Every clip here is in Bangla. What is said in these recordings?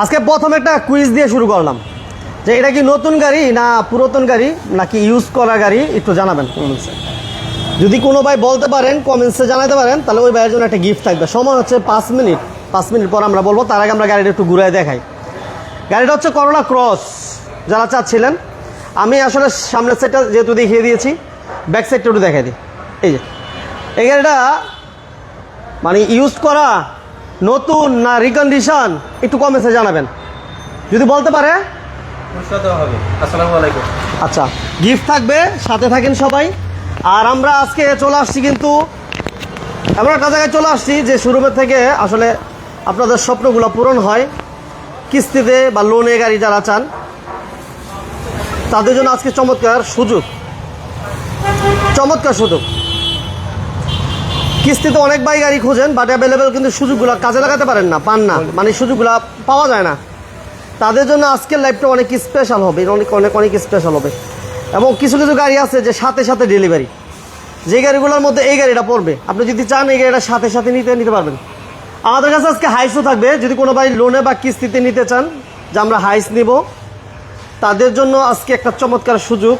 আজকে প্রথম একটা কুইজ দিয়ে শুরু করলাম। যে এটা কি নতুন গাড়ি না পুরাতন গাড়ি, নাকি ইউজ করা গাড়ি, একটু জানাবেন কমেন্টসে যদি কোনো ভাই বলতে পারেন কমেন্টসে জানাতে পারেন, তাহলে ওই ভাইয়ের জন্য একটা গিফট থাকবে। সময় হচ্ছে পাঁচ মিনিট। পাঁচ মিনিট পর আমরা বলব, তার আগে আমরা গাড়িটা একটু ঘুরাই দেখাই। গাড়িটা হচ্ছে করোলা ক্রস যারা চাচ্ছিলেন, আমি আসলে সামনের সাইডটা যেহেতু দেখিয়ে দিয়েছি ব্যাক সাইডটা একটু দেখাই দিই। এই যে, এই গাড়িটা মানে ইউজ করা নতুন না রিকন্ডিশন একটু কমেন্টসে জানাবেন। যদি বলতে পারে? আচ্ছা গিফট থাকবে সাথে থাকেন সবাই। আর আমরা আজকে চলে আসছি কিন্তু এমন একটা জায়গায় চলে আসছি যে শোরুমের থেকে আসলে আপনাদের স্বপ্নগুলো পূরণ হয়। কিস্তিতে বা লোনে গাড়ি যারা চান তাদের জন্য আজকে চমৎকার সুযোগ। চমৎকার সুযোগ। কিস্তিতে অনেক বাই গাড়ি খোঁজেন বাট অ্যাভেলেবেল কিন্তু সুযোগগুলো কাজে লাগাতে পারেন না পান না। মানে সুযোগগুলো পাওয়া যায় না। তাদের জন্য আজকের লাইফটা অনেক স্পেশাল হবে অনেক অনেক অনেক স্পেশাল হবে। এবং কিছু কিছু গাড়ি আছে যে সাথে সাথে ডেলিভারি যে গাড়িগুলোর মধ্যে এই গাড়িটা পড়বে। আপনি যদি চান এই গাড়িটা সাথে সাথে নিতে নিতে পারবেন। আমাদের কাছে আজকে হাইসও থাকবে। যদি কোনো ভাই লোনে বা কিস্তিতে নিতে চান যে আমরা হাইস নিব তাদের জন্য আজকে একটা চমৎকার সুযোগ।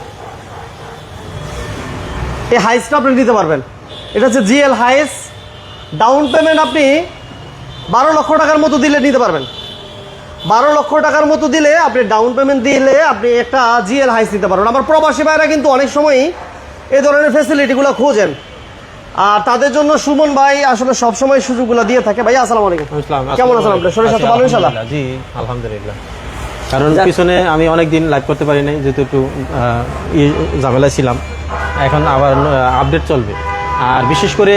এই হাইসটা আপনি নিতে পারবেন। এটা হচ্ছে জিএল হাইস। ডাউন পেমেন্ট আপনি বারো লক্ষ টাকার মতো দিলে নিতে পারবেন। বারো লক্ষ টাকার মতো দিলে আপনি ডাউন পেমেন্ট দিলে আপনি একটা জিএল হাইস নিতে পারবেন। আমার প্রবাসী ভাইরা কিন্তু অনেক সময়ই এই ধরনের ফেসিলিটিগুলো খোঁজেন। আর তাদের জন্য সুমন ভাই আসলে সব সবসময় সুযোগগুলো দিয়ে থাকে। ভাই আসসালামু আলাইকুম। কেমন আছেন আপনি? শরীর স্বাস্থ্য ভালো ইনশাল্লাহ জি আলহামদুলিল্লাহ। কারণ পিছনে আমি অনেক দিন লাইভ করতে পারি নাই যেহেতু একটু ঝামেলায় ছিলাম। এখন আবার আপডেট চলবে। আর বিশেষ করে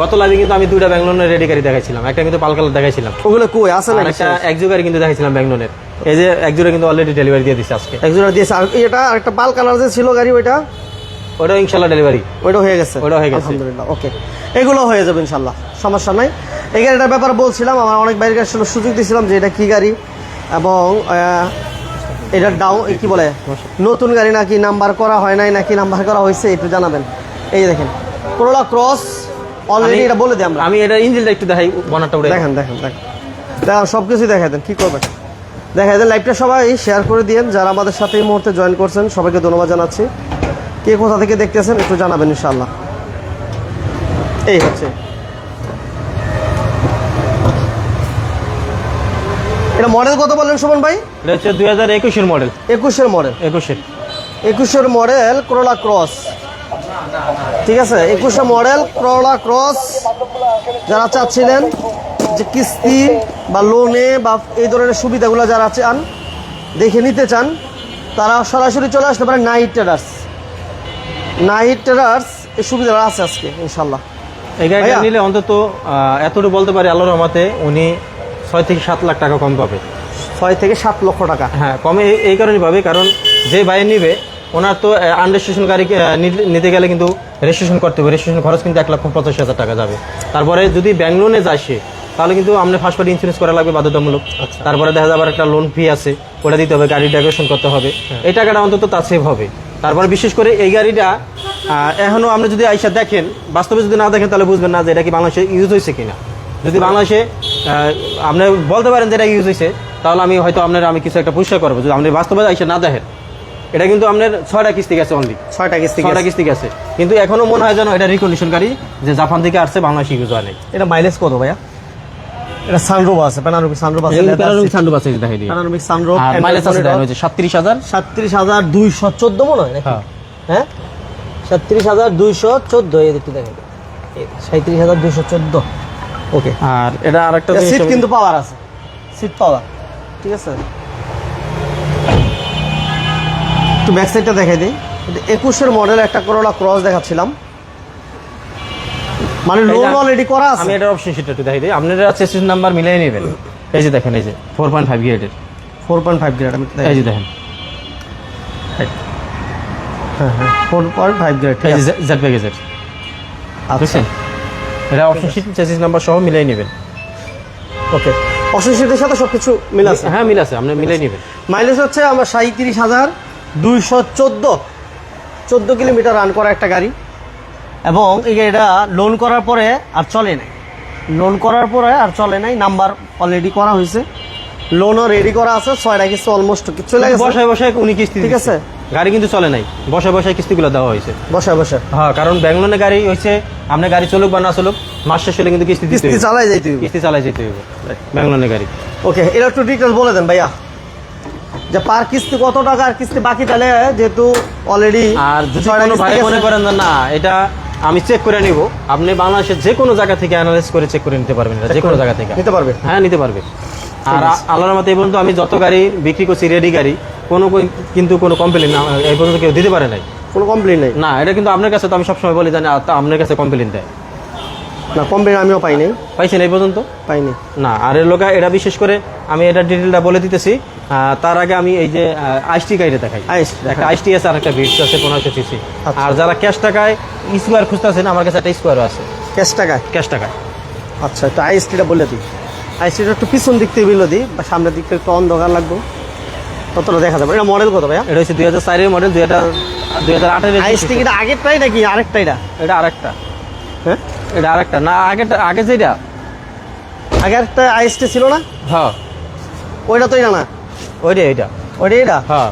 গত লাইভে কিন্তু আমি দুইটা ব্যাঙ্গলোনের রেডি গাড়ি দেখাইছিলাম। একটা কিন্তু পালকাল দেখাইছিলাম। ওগুলো কই? আছে নাকি একটা একজো গাড়ি কিন্তু দেখাইছিলাম ব্যাঙ্গলোনের এই যে একজোড়া কিন্তু অলরেডি ডেলিভারি দিয়ে দিচ্ছে আজকে। একজোড়া দিয়েছে। আর এটা আর একটা পাল কালার যে ছিল গাড়ি ওইটা? ওটাও ইনশাল্লাহ ডেলিভারি ওইটা হয়ে গেছে? ওইটা হয়ে গেছে। আলহামদুলিল্লাহ ওকে এগুলো হয়ে যাবে ইনশাল্লাহ সমস্যা নাই। এই গাড়িটার ব্যাপারে বলছিলাম আমার অনেক বাইরের আসলে সুযোগ দিয়েছিলাম যে এটা কি গাড়ি এবং এটা ডাউ কি বলে? নতুন গাড়ি নাকি নাম্বার করা হয় নাই নাকি নাম্বার করা হয়েছে একটু জানাবেন। এই যে দেখেন করোলা ক্রস অলরেডি এটা বলে দিই আমরা। আমি এটা ইঞ্জিনটা একটু দেখাই বনারটা উঠে দেখেন দেখেন দেখেন। দেখেন সব কিছুই দেখাই দেন কী করবেন? দেখাই দেন লাইভটা সবাই শেয়ার করে দিয়েন। যারা আমাদের সাথে এই মুহূর্তে জয়েন করছেন সবাইকে ধন্যবাদ জানাচ্ছি। কে কোথা থেকে দেখতেছেন একটু জানাবেন ইনশাল্লাহ এই হচ্ছে। এটা মডেল কত বললেন সুমন ভাই? এটা হচ্ছে দুই হাজার একুশের মডেল একুশের মডেল একুশের। একুশের মডেল করোলা ক্রস ঠিক আছে একুশে মডেল করোলা ক্রস যারা চাচ্ছিলেন যে কিস্তি বা লোনে বা এই ধরনের সুবিধাগুলো যারা চান দেখে নিতে চান তারা সরাসরি চলে আসতে পারে নাইট ট্রেডার্স নাইট ট্রেডার্স এই সুবিধাটা আছে আজকে ইনশাল্লাহ এই গাড়িটা নিলে অন্তত এতটুকু বলতে পারি আল্লাহর রহমতে উনি ছয় থেকে সাত লাখ টাকা কম পাবে। ছয় থেকে সাত লক্ষ টাকা। হ্যাঁ কমে এই- এই কারণে পাবে কারণ যে ভাই নিবে ওনার তো আনরেজিস্ট্রেশন গাড়ি নিতে- গেলে কিন্তু রেজিস্ট্রেশন করতে হবে। রেজিস্ট্রেশন খরচ কিন্তু এক লক্ষ পঁচাশি হাজার টাকা যাবে। তারপরে যদি ব্যাংক লোনে যায় সে তাহলে কিন্তু আপনার ফার্স্ট পার্টি ইন্স্যুরেন্স করা লাগবে বাধ্যতামূলক। তারপরে দেখা যাবে একটা লোন ফি আছে ওটা দিতে হবে গাড়ি ডেকোরেশন করতে হবে। এই টাকাটা অন্তত তা সেভ হবে। তারপরে বিশেষ করে এই গাড়িটা আহ, এখনও আপনি যদি আইসা দেখেন বাস্তবে যদি না দেখেন তাহলে বুঝবেন না যে এটা কি বাংলাদেশে ইউজ হয়েছে কিনা। যদি বাংলাদেশে আপনি বলতে পারেন যে এটা ইউজ হয়েছে তাহলে আমি হয়তো আপনার আমি কিছু একটা পরিষ্কার করব। যদি আপনি বাস্তবে আইসা না দেখেন এটা কিন্তু আপনার ছয়টা কিস্তি গেছে অনলি ছয়টা কিস্তি ছয়টা কিস্তি গেছে কিন্তু এখনও মনে হয় যেন এটা রিকন্ডিশন গাড়ি যে জাপান থেকে আসছে বাংলাদেশে ইউজ হয় নাই। এটা মাইলেজ কত ভাইয়া? এটা সানরুফ আছে প্যানারোমিক সানরুফ আছে সানরুফ আছে। দেখাই দিই। প্যানারোমিক সানরুফ আর মাইলেজ আছে মনে হয় নাকি? হ্যাঁ। হ্যাঁ? এই দেখতে দেখেন ওকে আর এটা আরেকটা জিনিস সিট কিন্তু পাওয়ার আছে। সিট পাওয়ার ঠিক আছে? একটু ব্যাক সাইডটা দেখাই দিই। একুশের মডেল একটা করোলা ক্রস দেখাচ্ছিলাম। মানে লোন অলরেডি করা আছে। আমি এটার অপশন শিটটা একটু দেখাই দিই। আপনারা চেসিস নাম্বার মিলিয়ে নেবেন। এই যে দেখেন এই যে ফোর পয়েন্ট ফাইভ গ্রেডের ফোর পয়েন্ট ফাইভ গ্রেড আমি এই যে দেখেন। হ্যাঁ হ্যাঁ four point five grade Z প্যাকেজের আচ্ছা। এটা অপশন শিট চেসিস নাম্বার সহ মিলিয়ে নেবেন। ওকে। অপশন সিটের সাথে সব কিছু মিল আছে? হ্যাঁ মিল আছে। আপনি মিলিয়ে নেবেন। মাইলেজ হচ্ছে আমার সাঁত্রিশ হাজার। দুইশো চোদ্দ। চোদ্দ কিলোমিটার রান করা একটা গাড়ি। এবং এই গাড়িটা লোন করার পরে আর চলে নাই। লোন করার পরে আর চলে নাই নাম্বার অলরেডি করা হয়েছে। লোনও রেডি করা আছে ছয়টা কিস্তি অলমোস্ট চলে গেছে। বসায় বসায় উনি কিস্তি ঠিক আছে। গাড়ি কিন্তু চলে নাই। বসায় বসায় কিস্তিগুলো দেওয়া হয়েছে। বসে বসে হ্যাঁ কারণ ব্যাঙ্গলোনে গাড়ি হয়েছে আপনার গাড়ি চলুক বা না চলুক মাস শেষ হলে কিন্তু কিস্তি কিস্তি চালাই যাইতে হইবে। কিস্তি চালাই যেতে হবে ব্যাঙ্গলোনে গাড়ি। ওকে এটা একটু ডিটেলস বলে দেন ভাইয়া। যে পার কিস্তি কত টাকা আর কিস্তি বাকি তাহলে যেহেতু অলরেডি আর যদি কোনো ভাই মনে করেন না এটা আমি চেক করে নিব আপনি বাংলাদেশের যে কোনো জায়গা থেকে অ্যানালাইজ করে চেক করে নিতে পারবেন যে কোনো জায়গা থেকে। নিতে পারবে। হ্যাঁ নিতে পারবে। আর আল্লাহর মতে এই পর্যন্ত আমি যত গাড়ি বিক্রি করছি রেডি গাড়ি কোনো কিন্তু কোনো কমপ্লেন না এই পর্যন্ত কেউ দিতে পারে নাই। কোনো কমপ্লেন নেই। না এটা কিন্তু আপনার কাছে তো আমি সবসময় বলি জানি আপনার কাছে কমপ্লেন দেয়। না কমপ্লেন আমিও পাইনি। পাইছেন এই পর্যন্ত? পাইনি। না আর এর লোকা এটা বিশেষ করে আমি এটা ডিটেলটা বলে দিতেছি তার আগে আমি এই যে আইসটি গাড়িটা দেখাই। একটা আইসটি আছে আর একটা ভিটস আছে পনেরোশো সিসি আচ্ছা। আর যারা ক্যাশ টাকায় স্কোয়ার খুঁজতেছেন আমার কাছে একটা স্কোয়ারও আছে। ক্যাশ টাকায়? ক্যাশ টাকায়। আচ্ছা তো আইএসটিটা বলে দিই। আইএসটিটা একটু পিছন দিক থেকে বিলো দিই বা সামনের দিক থেকে একটু অন্ধকার লাগবে। ততটা দেখা যাবে। এটা মডেল কত ভাইয়া? এটা হচ্ছে দুই হাজার চারের মডেল দুই হাজার দুই হাজার আঠের আইএসটি কি এটা আগেরটাই নাকি আরেকটা এটা? এটা আরেকটা। হ্যাঁ? এটা আরেকটা। না আগেটা আগে যেটা। আগে একটা আইএসটি ছিল না? হ্যাঁ। ওইটা তো এটা না। ওইটা এইটা ওইটা এটা? হ্যাঁ।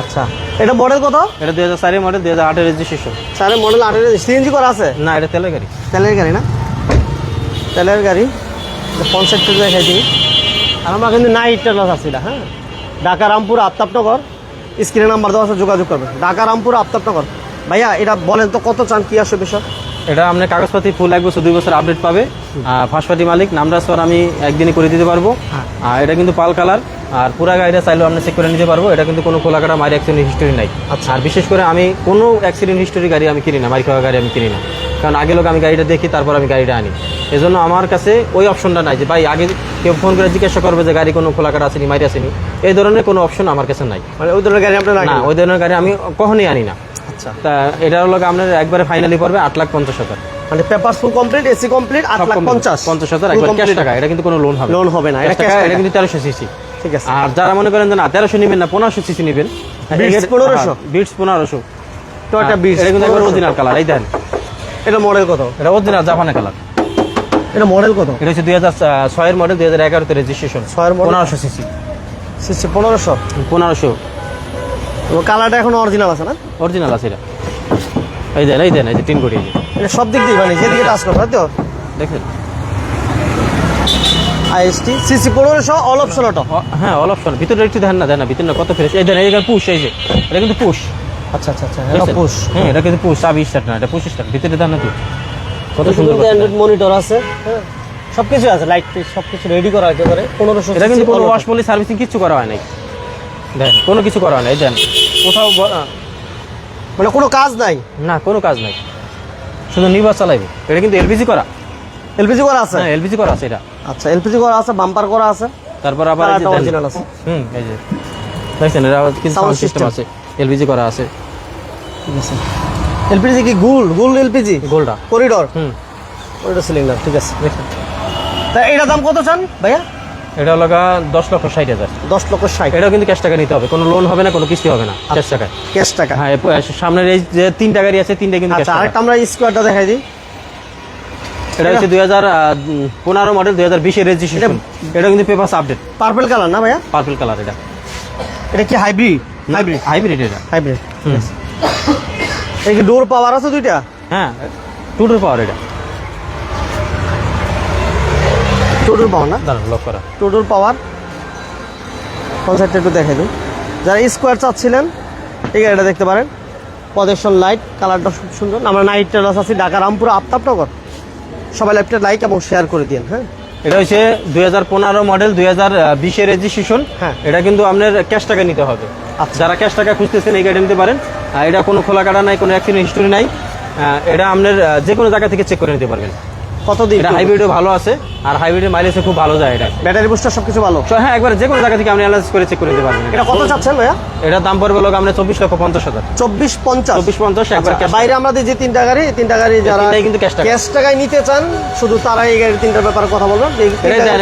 আচ্ছা। এটা মডেল কত? এটা দুই হাজার চারের মডেল দুই হাজার আঠের রেজিস্ট্রেশন স্যারের মডেল আটের সিএনজি করা আছে? না এটা তেলের গাড়ি। তেলের গাড়ি না? তেলের গাড়ি। কনসেপ্ট দেখাই দিই। আর আমরা কিন্তু নাইট টেলার আছে এটা হ্যাঁ? ঢাকা রামপুর আফতাবনগর। স্ক্রিনে নাম্বার দেওয়া আছে যোগাযোগ করবেন। ঢাকা রামপুর আফতাবনগর। ভাইয়া এটা বলেন তো কত চান কি আসবে বিষয় এটা আপনার কাগজপাতি ফুল এক বছর দুই বছর আপডেট পাবে। ফার্স্ট পার্টি মালিক নামটা স্যার আমি একদিনে করে দিতে পারব। হ্যাঁ। আর এটা কিন্তু পাল কালার আর পুরা গাড়িটা চাইলেও আপনি চেক করে নিতে পারব। এটা কিন্তু কোনো খোলা কাটা মারি অ্যাক্সিডেন্ট হিস্টোরি নাই। আচ্ছা। আর বিশেষ করে আমি কোনো অ্যাক্সিডেন্ট হিস্টোরি গাড়ি আমি কিনি না মারি খাওয়া গাড়ি আমি কিনি না। কারণ আগে লোক আমি গাড়িটা দেখি তারপর আমি গাড়িটা আনি। এজন্য আমার কাছে ওই অপশনটা নাই যে ভাই আগে কেউ ফোন করে জিজ্ঞাসা করবে যে গাড়ি কোনো খোলা কাটা আসেনি মারি আসেনি এই ধরনের কোনো অপশন আমার কাছে নাই। মানে ওই ধরনের গাড়ি আপনার না ওই ধরনের গাড়ি আমি কখনোই আনি না। আচ্ছা তা এটা হলো আপনার একবারে ফাইনালি পড়বে আট লাখ পঞ্চাশ হাজার। মানে paper full complete AC complete আট লাখ পঞ্চাশ। পঞ্চাশ হাজার একবার ক্যাশ টাকা এটা কিন্তু কোনো লোন হবে লোন হবে না এটা এটা কিন্তু তেরোশো সিসি ঠিক আছে। আর যারা মনে করেন যে না তেরোশো নেবেন না পনেরোশো সিসি নেবেন 1500? বিটস পনেরোশো। তো একটা বিশ এটা কিন্তু একবার অরিজিনাল কালার এই দেন এটা মডেল কত? এটা অরিজিনাল জাপানের কালার এটা মডেল কত? এটা হচ্ছে দুই হাজার ছয়ের মডেল দুই হাজার এগারোতে রেজিস্ট্রেশন ছয়ের? পনেরোশো সিসি সিসি পনেরোশো। পনেরোশো। কালারটা এখন অরিজিনাল আছে না? অরিজিনাল আছে এটা। এই দেন এই দেন এই যে তিন কোটি এটা সব দিক দিয়ে মানে যেদিকে টাচ করো তো? দেখেন। আইএসটি সিসি পনেরোশো অল অপশন অটো হ্যাঁ অল অপশন ভিতরে একটু দেন না দেন না ভিতরে কত ফ্রেশ। এই দেন এই পুশ এই যে। এটা কিন্তু পুশ আচ্ছা আচ্ছা আচ্ছা বুঝছেন? পুশ হ্যাঁ এটা কিন্তু পুশ চাবি স্টার্ট না এটা পুশ স্টার্ট ভিতরে দেন না তুই কত সুন্দর। অ্যান্ড্রয়েড মনিটর আছে হ্যাঁ। সব কিছু আছে লাইট সব কিছু রেডি করা একেবারে। পনেরোশো এটা কিন্তু কোনো ওয়াশ পলি সার্ভিসিং কিছু করা হয় নাই। দেন কোনো কিছু করা হয় নাই দেন। কোথাও মানে কোনো কাজ নাই? না কোনো কাজ নাই। শুধু নির্বাচ চালাইবে। এটা কিন্তু এলপিজি করা। এলপিজি করা আছে? হ্যাঁ এলপিজি করা আছে এটা। আচ্ছা এলপিজি করা আছে বাম্পার করা আছে। তারপর আবার এই যে অরিজিনাল আছে। হুম এই যে। দেখছেন এটা কিন্তু সাউন্ড সিস্টেম আছে। এলপিজি করা আছে। ঠিক আছে। এলপিজি কি গুল? গুল এলপিজি গোলটা। করিডর হুম। করিডর সিলিন্ডার ঠিক আছে। তা এটার দাম কত চান ভাইয়া? এটা হলো দশ লক্ষ ষাট হাজার। দশ লক্ষ ষাট। এটাও কিন্তু ক্যাশ টাকা নিতে হবে কোনো লোন হবে না কোনো কিস্তি হবে না ক্যাশ টাকায়। ক্যাশ টাকা। হ্যাঁ সামনের এই যে তিনটা গাড়ি আছে তিনটা কিন্তু আচ্ছা আরেকটা আমরা স্কোয়ারটা দেখাই দিই। এটা হচ্ছে দুই হাজার পনেরো মডেল দুই হাজার বিশের রেজিস্ট্রেশন এটা কিন্তু পেপার আপডেট পার্পল কালার না ভাইয়া? পার্পল কালার এটা। এটা কি হাইব্রিড হাইব্রিড হাইব্রিড এটা। হাইব্রিড। এই কি ডোর পাওয়ার আছে দুইটা? হ্যাঁ টুটুর পাওয়ার এটা। টোটোর পাওয়ার না? দাঁড়ান লক করা। টোটোর পাওয়ার কনসেপ্টটা একটু দেখে দিই। যারা স্কোয়ার চাচ্ছিলেন এই গাড়িটা দেখতে পারেন। প্রজেকশন লাইট কালারটা খুব সুন্দর। আমরা নাইট টেলার্স আছি ঢাকা রামপুর আফতাবনগর। সবাই ল্যাপটপ লাইক এবং শেয়ার করে দিন হ্যাঁ? এটা হচ্ছে দুই মডেল দুই হাজার বিশের রেজিস্ট্রেশন হ্যাঁ। এটা কিন্তু আপনার ক্যাশ টাকা নিতে হবে। আচ্ছা। যারা ক্যাশ টাকা খুঁজতেছেন এই গাড়ি নিতে পারেন। আর এটা কোনো খোলা কাটা নাই কোনো অ্যাক্সিডেন্ট হিস্টোরি নাই। এটা আপনার যে কোনো জায়গা থেকে চেক করে নিতে পারবেন। কতদিন এটা হাইব্রিডও ভালো আছে আর হাইব্রিডের মাইলেজে খুব ভালো যায় এটা। ব্যাটারি বুস্টার সব কিছু ভালো হ্যাঁ একবার যে কোনো জায়গা থেকে আপনি অ্যানালাইজ করে চেক করে নিতে পারবেন। এটা কত চাচ্ছেন ভাইয়া? এটার দাম পড়বে লোক আমরা চব্বিশ লক্ষ পঞ্চাশ হাজার। চব্বিশ পঞ্চাশ? চব্বিশ পঞ্চাশ একবার আচ্ছা, বাইরে আমাদের যে তিনটা গাড়ি তিনটা গাড়ি যারা কিন্তু ক্যাশ টাকায় নিতে চান শুধু তারা এই গাড়ির তিনটার ব্যাপারে কথা বলবেন। যে দেন,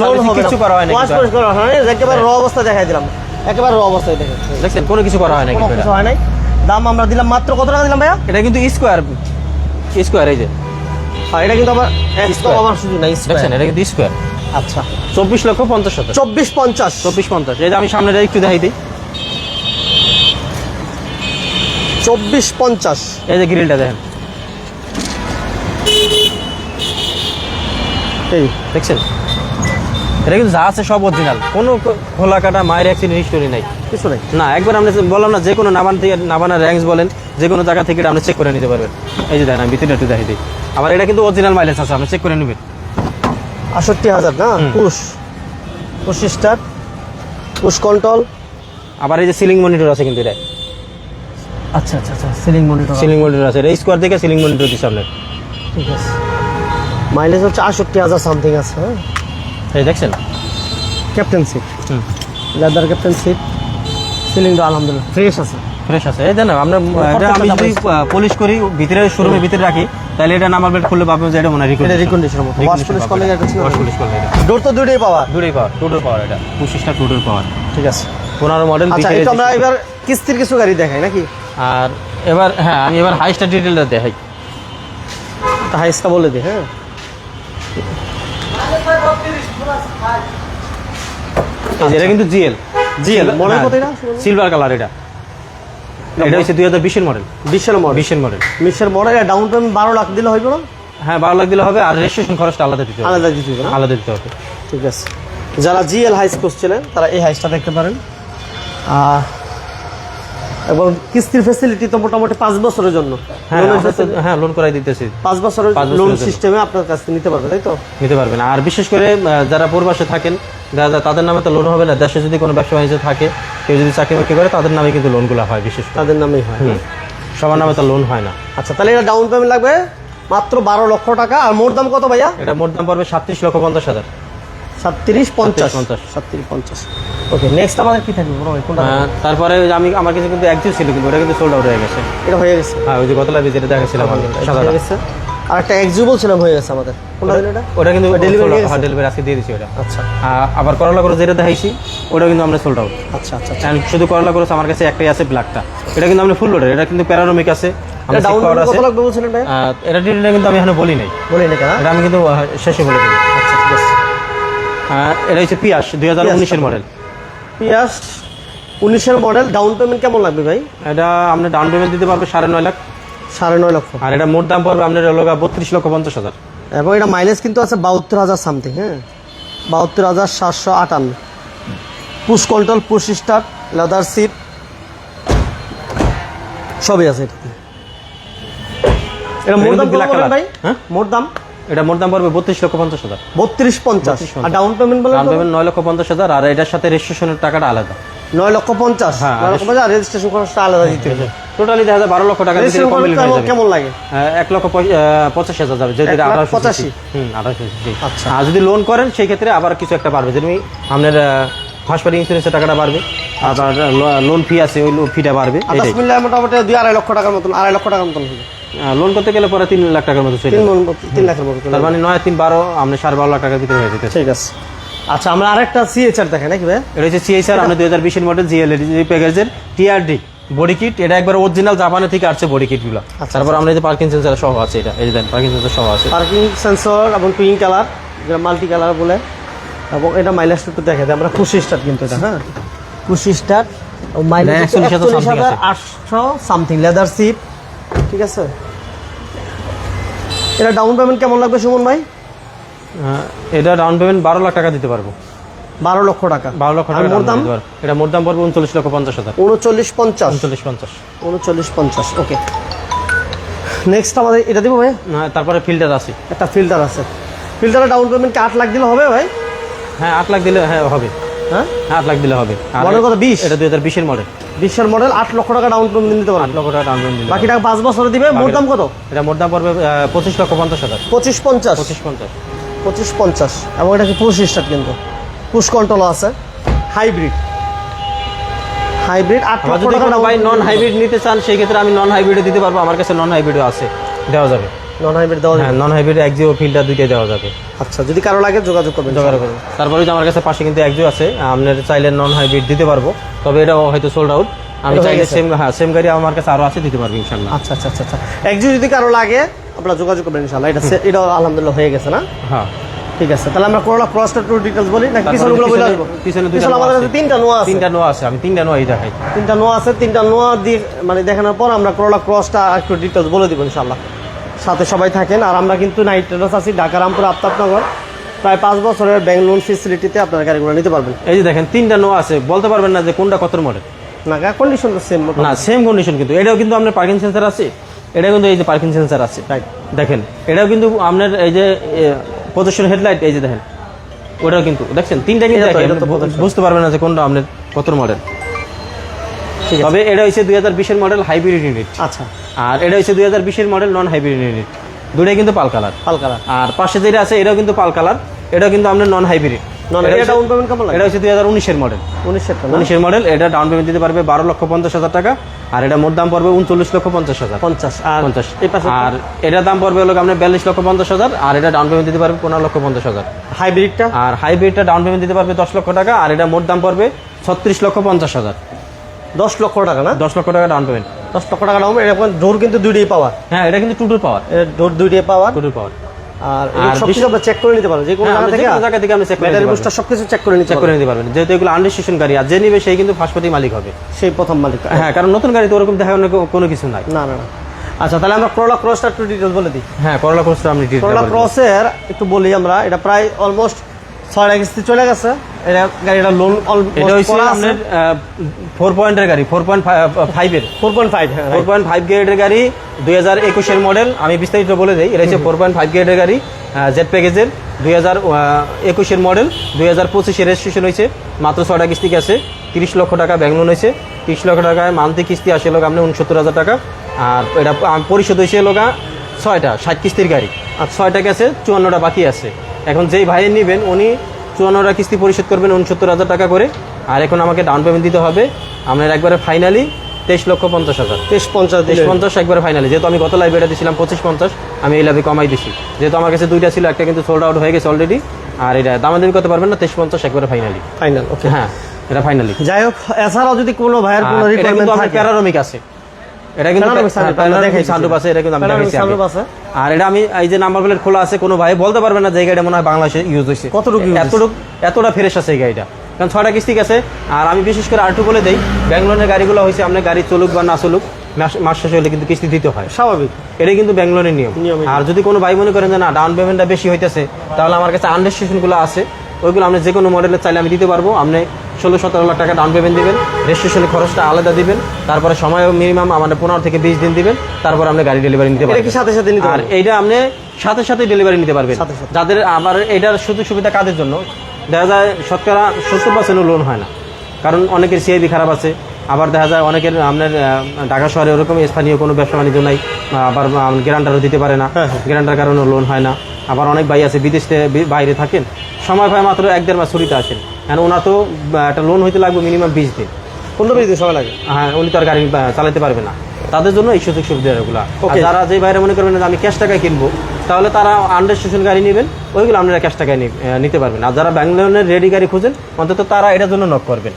হবে না। কিচ্ছু করা হয় না কিন্তু। polish করা হয় না, একেবারে র অবস্থা দেখাই দিলাম। একেবারে র অবস্থায় দেখে দেখছেন কোনো কিছু করা হয় না কিছু হয় নাই। দাম আমরা দিলাম মাত্র কত টাকা দিলাম ভাইয়া? এটা কিন্তু স্কোয়ার স্কোয়ার এই যে। আর এটা কিন্তু আবার একদম Square. নাই দেখছেন এটা কিন্তু স্কোয়ার আচ্ছা। চব্বিশ লক্ষ পঞ্চাশ হাজার। চব্বিশ পঞ্চাশ। চব্বিশ পঞ্চাশ। এই যে আমি সামনে একটু দেখাই দিই। চব্বিশ পঞ্চাশ। এই যে গ্রিলটা দেখেন। এই দেখছেন? এটা কিন্তু যা আছে সব অরিজিনাল কোনো খোলা কাটা মায়ের অ্যাক্সিডেন্ট হিস্টোরি নাই। কিছু নেই। না একবার আপনি বললাম না যে কোনো নাবান থেকে নাবানা র্যাঙ্কস বলেন যে কোনো জায়গা থেকে আপনি চেক করে নিতে পারবেন। এই যে দেখেন আমি ভিতরে একটু দেখাই দিই। আবার এটা কিন্তু অরিজিনাল মাইলেজ আছে আপনি চেক করে নেবেন। আষট্টি হাজার না। Push. Push start push control আবার এই যে সিলিং মনিটর আছে কিন্তু এটা। আচ্ছা আচ্ছা আচ্ছা সিলিং মনিটর সিলিং মনিটর আছে এটা স্কোয়ার থেকে সিলিং মনিটর দিচ্ছে আপনার। ঠিক আছে। মাইলেজ হচ্ছে আষট্টি হাজার সামথিং আছে হ্যাঁ? এই দেখছেন? ক্যাপ্টেন সিট হুম। লেদার ক্যাপ্টেন সিট সিলিংটা আলহামদুলিল্লাহ ফ্রেশ আছে। ফ্রেশ আছে। এই দেন আমরা এটা আমি যদি পলিশ করি ভিতরে শোরুমের ভিতরে রাখি তাহলে এটা নাম্বার প্লেট খুললে পাবেন যে এটা মনে হয় এটা রিকন্ডিশনের মতো। ওয়াশ পলিশ করলে এটা ওয়াশ পলিশ করলে এটা। ডোর তো দুটোই পাওয়া। দুটোই টুটোর পাওয়ার এটা। পঁচিশটা টুটোর পাওয়ার ঠিক আছে। পনেরো মডেল আচ্ছা এটা আমরা এবার কিস্তির কিছু গাড়ি দেখাই নাকি? আর এবার হ্যাঁ আমি এবার হাইস্টার ডিটেলটা দেখাই। বলে দিই হ্যাঁ। এই এটা কিন্তু জিএল। GL, মডেল কত এটা? সিলভার কালার এটা। এটা হচ্ছে দুই হাজার বিশের মডেল বিশের মডেল বিশের মডেল বিশের মডেল ডাউন পেমেন্ট বারো লাখ দিলে হইব না? হ্যাঁ বারো লাখ দিলে হবে আর রেজিস্ট্রেশন খরচটা আলাদা দিতে হবে। আলাদা দিতে হবে আলাদা দিতে হবে। ঠিক আছে। যারা জিএল হাইস করছিলেন তারা এই হাইসটা দেখতে পারেন। এবং কিস্তির ফেসিলিটি তো মোটামুটি পাঁচ বছরের জন্য। হ্যাঁ facility- হ্যাঁ লোন করাই দিতেছি। পাঁচ বছরের লোন সিস্টেমে আপনার কাছ থেকে নিতে পারবে তাই তো? নিতে পারবেন। আর বিশেষ করে যারা পূর্বাসে থাকেন যারা তাদের নামে তো লোন হবে না। দেশে যদি কোনো ব্যবসা বাণিজ্য থাকে কেউ যদি চাকরি বাকরি করে তাদের নামে কিন্তু লোনগুলো হয় বিশেষ তাদের নামেই হয়। সবার নামে তো লোন হয় না। আচ্ছা তাহলে এটা ডাউন পেমেন্ট লাগবে মাত্র বারো লক্ষ টাকা। আর মোট দাম কত ভাইয়া? এটা মোট দাম পড়বে সাতত্রিশ লক্ষ পঞ্চাশ হাজার। সাতত্রিশ পঞ্চাশ। পঞ্চাশ। সাতত্রিশ পঞ্চাশ। ওকে নেক্সট আমাদের কি থাকবে বড় কোনটা তারপরে ওই আমি আমার কাছে কিন্তু একজন ছিল কিন্তু ওটা কিন্তু সোল্ড আউট হয়ে গেছে। এটা হয়ে গেছে। হ্যাঁ ওই যে গতলা যেটা দেখাচ্ছিলাম। হয়ে গেছে। আর একটা এক্সিউ বলছিলাম হয়ে গেছে আমাদের। ওটা কিন্তু গেছে? ডেলিভারি আজকে দিয়ে দিচ্ছি ওটা। আচ্ছা। আবার করলা করে যেটা দেখাইছি ওটা কিন্তু আমরা সোল্ড আউট আচ্ছা আচ্ছা আচ্ছা। শুধু করলা করছে আমার কাছে একটাই আছে ব্ল্যাকটা এটা কিন্তু আমরা ফুল লোডের এটা কিন্তু প্যারানোমিক আছে। এটা ডিটেলটা কিন্তু আমি এখানে বলি নাই। বলি এটা আমি কিন্তু শেষে বলে দিই। আচ্ছা ঠিক আছে। এটা হচ্ছে পিয়াস দুই হাজার উনিশের মডেল পিয়াস উনিশের মডেল ডাউন পেমেন্ট কেমন লাগবে ভাই? এটা আপনি ডাউন পেমেন্ট দিতে পারবে সাড়ে নয় লাখ। সাড়ে নয় লক্ষ। আর এটা মোট দাম পড়বে আপনার লোক বত্রিশ লক্ষ পঞ্চাশ হাজার। এবং এটা মাইলেজ কিন্তু আছে বাহাত্তর হাজার সামথিং হ্যাঁ? বাহাত্তর হাজার সাতশো আটান্ন। Push control push start leather seat সবই আছে এটাতে। এটা মোট দাম। ভাই? হ্যাঁ? মোট দাম? এটা মোট দাম পড়বে বত্রিশ লক্ষ পঞ্চাশ হাজার। বত্রিশ পঞ্চাশ। আর ডাউন পেমেন্ট বলে ডাউন পেমেন্ট নয় লক্ষ পঞ্চাশ হাজার আর এটার সাথে রেজিস্ট্রেশনের টাকাটা আলাদা। নয় লক্ষ পঞ্চাশ। হ্যাঁ, নয় লক্ষ পঞ্চাশ রেজিস্ট্রেশন খরচটা আলাদা দিতে হবে। টোটালি দেখা যায় বারো লক্ষ টাকা হয়ে। কেমন লাগে? এক লক্ষ পঁচাশি হাজার যাবে যদি পঁচাশি? হুম আচ্ছা। আর যদি লোন করেন সেই ক্ষেত্রে আবার কিছু একটা বাড়বে। যেমন আপনার হসপিটাল ইন্স্যুরেন্সের টাকাটা বাড়বে আবার লোন ফি আছে ওই ফিটা বাড়বে মিলে মোটামুটি দুই আড়াই লক্ষ টাকার মতন আড়াই লক্ষ টাকার মতন হবে। লোন করতে গেলে পরে তিন লাখ টাকার মতো তিন লাখের মতো তার মানে নয় তিন বারো আপনি সাড়ে বারো লাখ টাকার ভিতরে হয়ে যেতে ঠিক আছে। আচ্ছা আমরা আরেকটা সিএচআর দেখাই নাকি ভাই? এটা হচ্ছে সিএসআর আমরা দুই হাজার বিশের মডেল জিএলএডি প্যাকেজের টিআরডি বডি কিট এটা একবার অরিজিনাল জাপানের থেকে আসছে বডি কিটগুলো আচ্ছা, তারপর আমরা এই যে পার্কিং সেন্সার সহ আছে এটা। এই যে দেন পার্কিং সেন্সার সহ আছে। পার্কিং সেন্সর এবং টুইং কালার যেটা মাল্টি কালার বলে। এবং এটা মাইলেজটা একটু দেখা যায় আমরা খুশি স্টার্ট কিন্তু এটা হ্যাঁ? খুশি স্টার্ট মাইলেজ এটা 41,000 আটশো সামথিং লেদার সিট ঠিক আছে? এটা ডাউন পেমেন্ট কেমন লাগবে সুমন ভাই? এটা ডাউন পেমেন্ট বারো লাখ টাকা দিতে পারব। বারো লক্ষ টাকা। বারো লক্ষ টাকা মোট দাম? এটা মোট দাম পড়বে উনচল্লিশ লক্ষ পঞ্চাশ হাজার। উনচল্লিশ পঞ্চাশ? উনচল্লিশ পঞ্চাশ। উনচল্লিশ পঞ্চাশ ওকে নেক্সট আমাদের এটা দিব ভাই? হ্যাঁ, তারপরে ফিল্টার আছে। একটা ফিল্টার আছে। ফিল্টারের ডাউন পেমেন্ট কি আট লাখ দিলে হবে ভাই? হ্যাঁ আট লাখ দিলে হ্যাঁ হবে। হ্যাঁ? হ্যাঁ, আট লাখ দিলে হবে। মডেল কত? বিশ? এটা দুই হাজার বিশের মডেল বিশের মডেল আট লক্ষ টাকা ডাউন পেমেন্ট দিতে আট পারবেন লক্ষ টাকা ডাউন পেমেন্ট বাকি টাকা পাঁচ বছরে দিবে মোট দাম কত? এটা মোট দাম পড়বে পঁচিশ লক্ষ পঞ্চাশ হাজার। পঁচিশ পঞ্চাশ। পঁচিশ পঞ্চাশ। পঁচিশ পঞ্চাশ। এবং এটা কি পুশ স্টার্ট কিন্তু? পুশ কন্ট্রোল আছে। হাইব্রিড হাইব্রিড আট যদি কোনো ভাই নন হাইব্রিড নিতে চান সেই ক্ষেত্রে আমি নন হাইব্রিডে দিতে পারব। আমার কাছে নন হাইব্রিডও আছে। দেওয়া যাবে। নন হাইব্রিড দেওয়া হ্যাঁ নন হাইব্রিড একজিও ফিল্টার দুইটাই দেওয়া যাবে। আচ্ছা যদি কারও লাগে যোগাযোগ করবেন। জোগাড় করব তারপরে যে আমার কাছে পাশে কিন্তু একজিও আছে আপনার চাইলে নন হাইব্রিড দিতে পারব। তবে এটাও হয়তো সোল্ড আউট আমি চাইলে সেম হ্যাঁ সেম গাড়ি আমার কাছে আরও আছে দিতে পারব ইনশাল্লাহ। আচ্ছা আচ্ছা আচ্ছা আচ্ছা। একজন যদি কারও লাগে আপনারা যোগাযোগ করবেন ইনশাল্লাহ এটা এটাও আলহামদুলিল্লাহ হয়ে গেছে না? হ্যাঁ। ঠিক আছে তাহলে আমরা করোলা ক্রসটা টু ডিটেলস বলি। নাকি তারপরে পিছনগুলো বলে পিছনে- আসব পিছনে দুইটা পিছনে আমাদের কাছে তিনটা নোয়া আছে। তিনটা নোয়া আছে আমি তিনটা নোয়াই দেখাই। তিনটা নোয়া আছে তিনটা নোয়া দিয়ে মানে দেখানোর পর আমরা করোলা ক্রসটা একটু ডিটেলস বলে দিব ইনশাল্লাহ সাথে সবাই থাকেন আর আমরা কিন্তু নাইট ট্রেডার্স আছি ঢাকা রামপুর আফতাবনগর। প্রায় পাঁচ বছরের ব্যাংক লোন ফেসিলিটিতে আপনারা গাড়িগুলো নিতে পারবেন। এই যে দেখেন তিনটা নোয়া আছে। বলতে পারবেন না যে কোনটা কত মডেল না কন্ডিশন তো সেম না সেম কন্ডিশন কিন্তু। এটাও কিন্তু আপনার পার্কিং সেন্সার আছে। এটা কিন্তু এই যে পার্কিং সেন্সার আছে দেখেন এটাও কিন্তু আপনার এই যে প্রদর্শন হেডলাইট এই যে দেখেন ওটাও কিন্তু দেখছেন? তিনটা কিন্তু। বুঝতে পারবেন না যে কোনটা আপনার কত মডেল তবে এটা হচ্ছে দুই হাজার বিশের মডেল হাইব্রিড ইউনিট আচ্ছা। আর এটা হচ্ছে দুই হাজার বিশের মডেল নন হাইব্রিড ইউনিট দুটাই কিন্তু পাল কালার পাল কালার আর পাশে যেটা আছে এটাও কিন্তু পাল কালার এটাও কিন্তু আপনার নন হাইব্রিড এটা ডাউন পেমেন্ট কেমন এটা হচ্ছে দুই হাজার উনিশের মডেল উনিশশো উনিশের মডেল এটা ডাউন পেমেন্ট দিতে পারবে বারো লক্ষ পঞ্চাশ হাজার টাকা আর এটা মোট দাম পড়বে উনচল্লিশ লক্ষ পঞ্চাশ হাজার। পঞ্চাশ আর পঞ্চাশ। আর এটার দাম পড়বে হলো আপনার বিয়াল্লিশ লক্ষ পঞ্চাশ হাজার আর এটা ডাউন পেমেন্ট দিতে পারবে পনেরো লক্ষ পঞ্চাশ হাজার। হাইব্রিডটা আর হাইব্রিডটা ডাউন পেমেন্ট দিতে পারবে দশ লক্ষ টাকা আর এটা মোট দাম পড়বে ছত্রিশ লক্ষ পঞ্চাশ হাজার। দশ লক্ষ টাকা না? দশ লক্ষ টাকা ডাউন পেমেন্ট দশ লক্ষ টাকা ডাউন এটা ডোর কিন্তু দুইটাই পাওয়ার। হ্যাঁ এটা কিন্তু টুটুর পাওয়ার ডোর দুইটাই পাওয়ার। টুটুর পাওয়ার আর আর সব আমরা চেক করে নিতে পারব যে কোনো হ্যাঁ, জায়গা থেকে জায়গা থেকে আমরা check করে ব্যাটারি বুস্টার সব চেক করে নিতে চেক করে নিতে পারবেন যেহেতু এগুলো আনরেজিস্ট্রেশন গাড়ি আর যে নিবে সেই কিন্তু ফার্স্টপার্টি মালিক হবে। সেই প্রথম মালিক। হ্যাঁ কারণ নতুন গাড়িতে ওরকম দেখানোর কোনো কিছু নাই। না আচ্ছা তাহলে আমরা করলা ক্রসটা একটু ডিটেলস বলে দিই। হ্যাঁ করলা কোর্সটা আপনি detail ক্রসের একটু বলি আমরা এটা প্রায় অলমোস্ট ছয় কিস্তি চলে গেছে। এটা গাড়িটা লোন এটা আপনার পয়েন্টের গাড়ি হ্যাঁ গ্রেডের গাড়ি মডেল আমি বিস্তারিত বলে দিই। এটা হচ্ছে গ্রেডের গাড়ি জেড প্যাকেজের মডেল রেজিস্ট্রেশন হয়েছে মাত্র ছটা কিস্তি আছে তিরিশ লক্ষ টাকা ব্যাংক লোন হয়েছে তিরিশ লক্ষ টাকায় মান্থলি কিস্তি আসে লোক আপনি উনসত্তর হাজার টাকা। আর এটা পরিশোধ হয়েছে লোকা ছয়টা ষাট কিস্তির গাড়ি। আর ছয়টা গেছে চুয়ান্নটা বাকি আছে। এখন যেই ভাইয়ের নেবেন উনি চুয়ান্নটা কিস্তি পরিশোধ করবেন উনসত্তর হাজার টাকা করে। আর এখন আমাকে ডাউন পেমেন্ট দিতে হবে। আপনার একবারে ফাইনালি তেইশ লক্ষ পঞ্চাশ হাজার। তেইশ পঞ্চাশ তেইশ পঞ্চাশ একবারে ফাইনালি যেহেতু আমি গত লাইভে এটা দিয়েছিলাম পঁচিশ পঞ্চাশ আমি এই লাইভে কমাই দিছি। যেহেতু আমার কাছে দুইটা ছিল একটা কিন্তু সোল্ড আউট হয়ে গেছে অলরেডি আর এটা দামাদামি করতে পারবেন না তেইশ পঞ্চাশ একবারে ফাইনালি ফাইনাল ওকে হ্যাঁ এটা ফাইনালি যাই হোক এছাড়াও যদি কোনো ভাইয়ের কোনো রিকোয়ারমেন্ট আপনার থাকে প্যারারোমিক আছে। এটা কিন্তু। সানরুফ আছে এটা কিন্তু আমি দেখাইছি। আর এটা আমি এই যে নাম্বার প্লেট খোলা আছে কোনো ভাই বলতে পারবে না যে এই গাড়িটা মনে হয় বাংলাদেশে ইউজ হয়েছে কতটুকু এতটুকু এতটা ফ্রেশ আছে এই গাড়িটা। কারণ ছয়টা কিস্তি আছে আর আমি বিশেষ করে আরটু বলে দেই ব্যাঙ্গলোরের গাড়িগুলো হয়েছে আপনার গাড়ি চলুক বা না চলুক মাস- মাস শেষ হলে কিন্তু কিস্তি দিতে হয়। স্বাভাবিক। এটাই কিন্তু ব্যাঙ্গলোরের নিয়ম। আর যদি কোনো ভাই মনে করেন যে না ডাউন পেমেন্টটা বেশি হইতেছে তাহলে আমার কাছে আনরেজিস্ট্রেশনগুলো আছে ওইগুলো আপনি যে কোনো মডেলের চাইলে আমি দিতে পারব। আপনি ষোলো সতেরো লাখ টাকা ডাউন পেমেন্ট দিবেন রেজিস্ট্রেশনের খরচটা আলাদা দিবেন তারপরে সময় মিনিমাম আমাদের পনেরো থেকে বিশ দিন দিবেন তারপর আপনি গাড়ি ডেলিভারি নিতে পারবেন। কি সাথে সাথে নিতে আর এইটা আপনি সাথে সাথে ডেলিভারি নিতে পারবেন। যাদের আবার এটার সুযোগ সুবিধা কাদের জন্য? দেখা যায় শতকরা সত্তর পার্সেন্টও লোন হয় না। কারণ অনেকের সিআইবি খারাপ আছে আবার দেখা যায় অনেকের আপনার ঢাকা শহরে ওরকম স্থানীয় কোনো ব্যবসা বাণিজ্য নাই আবার গ্যারান্টারও দিতে পারে না হ্যাঁ, হ্যাঁ। গ্যারান্টার কারণে লোন হয় না। আবার অনেক ভাই আছে বিদেশ বাইরে থাকেন। সময় পায় মাত্র এক দেড় মাস ছুটিতে আসেন। কারণ ওনার তো একটা লোন হইতে লাগবে মিনিমাম বিশ দিন। পনেরো বিশ দিন সময় লাগে। হ্যাঁ উনি তো আর গাড়ি চালাতে পারবে না। তাদের জন্য এই সুযোগ সুবিধাগুলো Okay. যারা যে বাইরে মনে করবেন যে আমি ক্যাশ টাকায় কিনবো তাহলে তারা আন্ডার স্টেশন গাড়ি নেবেন ওইগুলো আপনারা ক্যাশ টাকায় নিতে পারবেন। আর যারা ব্যাঙ্গালোরের রেডি গাড়ি খুঁজেন অন্তত তারা এটার জন্য নক করবেন।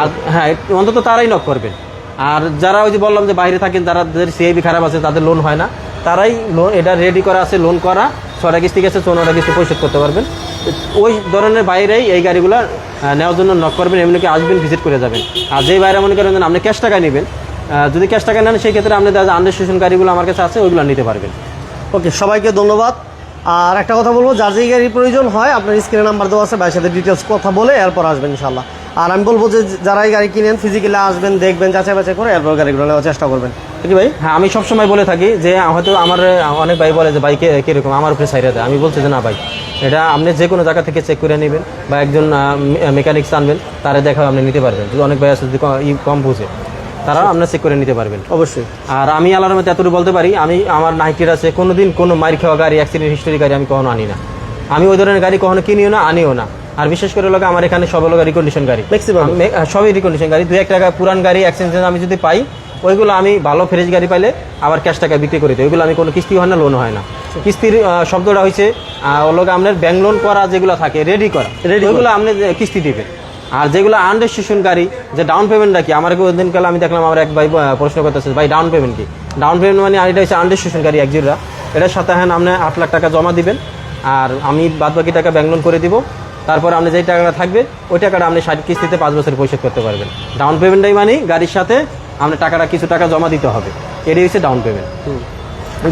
আর হ্যাঁ অন্তত তারাই নক করবেন। আর যারা ওই যে বললাম যে বাইরে থাকেন তারা যাদের সিআইবি খারাপ আছে তাদের লোন হয় না। তারাই লোন এটা রেডি করা আছে লোন করা ছটা কিস্তি গেছে চৌনটা কিস্তি পরিশোধ করতে পারবেন। ওই ধরনের বাইরেই এই গাড়িগুলো নেওয়ার জন্য নক করবেন এমনিকে আসবেন ভিজিট করে যাবেন। আর যেই বাইরে মনে করেন আপনি ক্যাশ টাকা নেবেন যদি ক্যাশ টাকা নেন সেই ক্ষেত্রে আপনি আন্ডার স্টেশন গাড়িগুলো আমার কাছে আছে ওইগুলো নিতে পারবেন। ওকে সবাইকে ধন্যবাদ। আর একটা কথা বলব যার যেই গাড়ির প্রয়োজন হয় আপনার স্ক্রিনে নাম্বার দেওয়া আছে ভাইয়ের সাথে ডিটেলস কথা বলে এরপর আসবেন ইনশাল্লাহ আর আমি বলব যে যারা এই গাড়ি কিনেন ফিজিক্যালি আসবেন দেখবেন যাচাই বাছাই করে এরপর গাড়িগুলো নেওয়ার চেষ্টা করবেন। ঠিক ভাই? হ্যাঁ আমি সবসময় বলে থাকি যে হয়তো আমার অনেক ভাই বলে যে ভাই কে- কীরকম? আমার উপরে সাইডে দেয়। আমি বলছি যে না ভাই এটা আপনি যে কোনো জায়গা থেকে চেক করে নেবেন বা একজন মেকানিক্স আনবেন তারা দেখা আপনি নিতে পারবেন। যদি অনেক ভাই আছে যদি কম বুঝে তারাও আপনার চেক করে নিতে পারবেন। অবশ্যই। আর আমি আল্লাহর মধ্যে এতটুকু বলতে পারি আমি আমার নাইটের আছে কোনো দিন কোনো মার খাওয়া গাড়ি অ্যাক্সিডেন্ট হিস্টোরি গাড়ি আমি কখনো আনি না। আমি ওই ধরনের গাড়ি কখনো কিনিও না আনিও না। আর বিশেষ করে লোক আমার এখানে সব লোক রিকন্ডিশন গাড়ি। Maximum? আমি- মে- হ্যাঁ, সবই রিকন্ডিশন গাড়ি দু এক টাকা পুরান গাড়ি অ্যাক্সিডেন্ট আমি যদি পাই ওইগুলো আমি ভালো ফ্রেশ গাড়ি পাইলে আবার ক্যাশ টাকা বিক্রি করে দিই। ওইগুলো আমি কোনো কিস্তি হয় না লোন হয় না। কিস্তির শব্দটা হয়েছে ওগুলো আপনার ব্যাংক লোন করা যেগুলো থাকে রেডি করা রেডি ওইগুলো আপনি কিস্তি দিবেন। আর যেগুলো আনরেজিস্ট্রেশন গাড়ি যে ডাউন পেমেন্টটা কি? আমার দিন কালে আমি দেখলাম আমার এক ভাই প্রশ্ন করতেছে ভাই ডাউন পেমেন্ট কি? ডাউন পেমেন্ট মানে আর এটা হচ্ছে আনরেজিস্ট্রেশন গাড়ি এক জিরোরা এটার সাথে হ্যাঁ আপনি আট লাখ টাকা জমা দিবেন। আর আমি বাদ বাকি টাকা ব্যাংক লোন করে দিব। তারপর আপনি যেই টাকাটা থাকবে ওই টাকাটা আপনি ষাট কিস্তিতে পাঁচ বছর পরিশোধ করতে পারবেন। ডাউন পেমেন্টটাই মানে গাড়ির সাথে আপনি টাকাটা কিছু টাকা জমা দিতে হবে। এটাই হচ্ছে ডাউন পেমেন্ট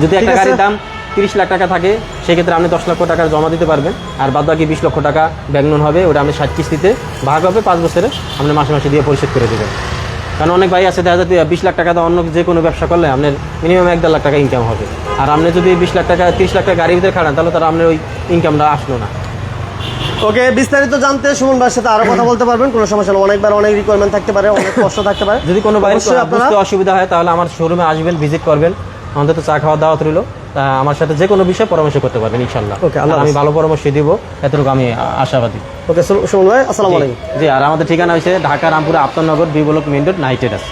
যদি একটা গাড়ির দাম তিরিশ লাখ টাকা থাকে সেক্ষেত্রে আপনি দশ লক্ষ টাকা জমা দিতে পারবেন। আর বাদ বাকি বিশ লক্ষ টাকা ব্যাংক লোন হবে ওটা আপনি ষাট কিস্তিতে ভাগ হবে পাঁচ বছরে আপনি মাসে মাসে দিয়ে পরিশোধ করে দেবেন। কারণ অনেক ভাই আছে দেখা যায় বিশ লাখ টাকা অন্য যে কোনো ব্যবসা করলে আপনার মিনিমাম এক দেড় লাখ টাকা ইনকাম হবে। আর আপনি যদি বিশ লাখ টাকা তিরিশ লাখ টাকা গাড়ির ভিতরে খাড়ান তাহলে তার আপনার ওই ইনকামটা আসলো না। ওকে বিস্তারিত জানতে সুমন ভাইয়ের সাথে আরও কথা বলতে পারবেন কোনো সমস্যা নেই। অনেকবার অনেক রিকোয়ারমেন্ট থাকতে পারে অনেক কষ্ট থাকতে পারে। যদি কোনো বাইরে বুঝতে অসুবিধা হয় তাহলে আমার শোরুমে আসবেন ভিজিট করবেন। আমাদের তো চা খাওয়া দাওয়াত রইল। আমার সাথে যে কোনো বিষয়ে পরামর্শ করতে পারবেন ইনশাল্লাহ Okay, আল্লাহ আমি ভালো পরামর্শ দিব এতটুকু আমি আশাবাদী। ওকে সুমন ভাই আসসালামু আলাইকুম। জি আর আমাদের ঠিকানা হচ্ছে Dhaka রামপুরে Aftabnagar B block main road নাইটেড আছে।